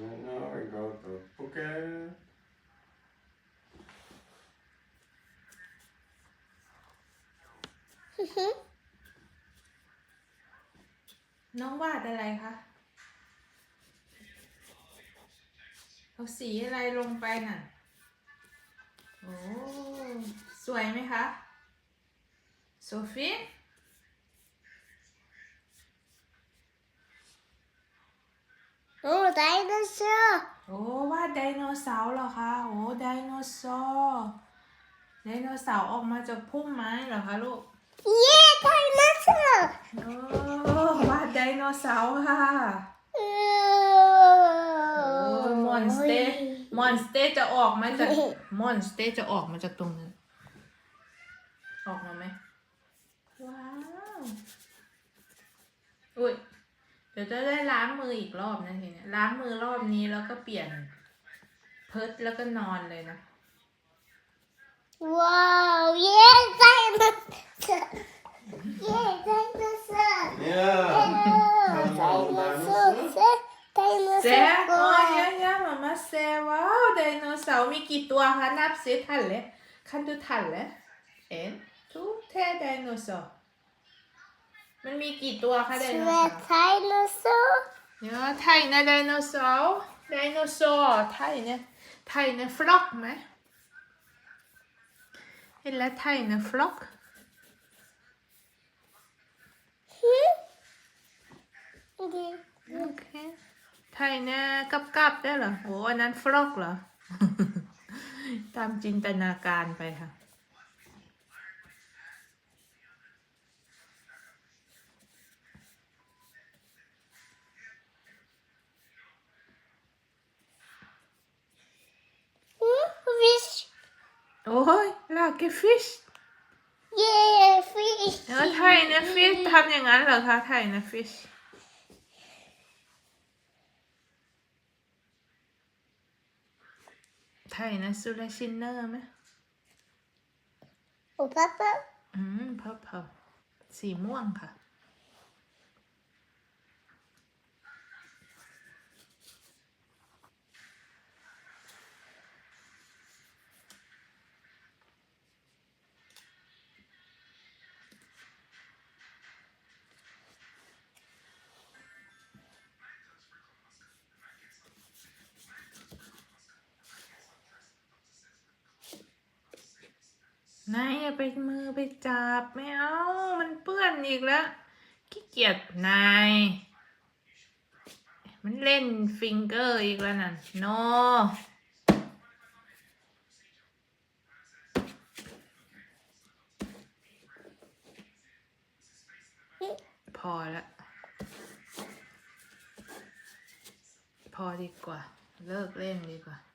And now I go to Phuket. น้องวาดอะไรคะ เอาสีอะไรลงไปน่ะ โอ้ สวยไหมคะ โซฟี Oh, dinosaur. โอ้วาดไดโนเสาร์เหรอคะ โอ้ไดโนเสาร์ไดโนเสาร์ออกมาจากพุ่มไม้เหรอคะลูก Yeah, dinosaur. โอ้วาดไดโนเสาร์ค่ะโอ้ยมอนสเตอร์มอนสเตอร์จะออกมาจากมอนสเตอร์จะออกมาจากตรงนั้น ออกมาไหมว้าว อุ้ยเดี๋ยวจะได้ล้างมืออีกรอบนะทีเนี้ยล้างมือรอบนี้แล้วก็เปลี่ยนเพิร์ดแล้วก็นอนเลยนะ Wow, yeah, dinosaur. Yeah, dinosaur. Yeah. Dinosaur. Dinosaur. Dinosaur. แซะโอ้ยยะยะมามาแซะว้าวไดโนเสาร์มีกี่ตัวคะนับสิทันเลยคันดูทันเลยเอ็นทูเทไดโนเสาร์ มันมีกี่ตัวคะไดโนเสาร์ Två dinosaur. Ja, tegna dinosaur. Dinosaur. Tegne, tegne flokk med. Eller tegne flokk. Okay. Ok. Tegne กับๆได้เหรอโอ้อันนั้นฟลอกเหรอ ตามจินตนาการไปค่ะ Fish. โอ้ยลากเฟิช Yeah, fish. เออไทยนะฟิชทำอย่างนั้นเหรอคะไทยนะฟิชไทยนะซูราชินเนอร์ไหม Och pappa. อืมเพอเพอสีม่วงค่ะ นายอย่าไปมือไปจับไม่เอามันเปื้อนอีกแล้วขี้เกียจนาย มันเล่นฟิงเกอร์อีกแล้วนั่นโน พอละ พอดีกว่า เลิกเล่นดีกว่า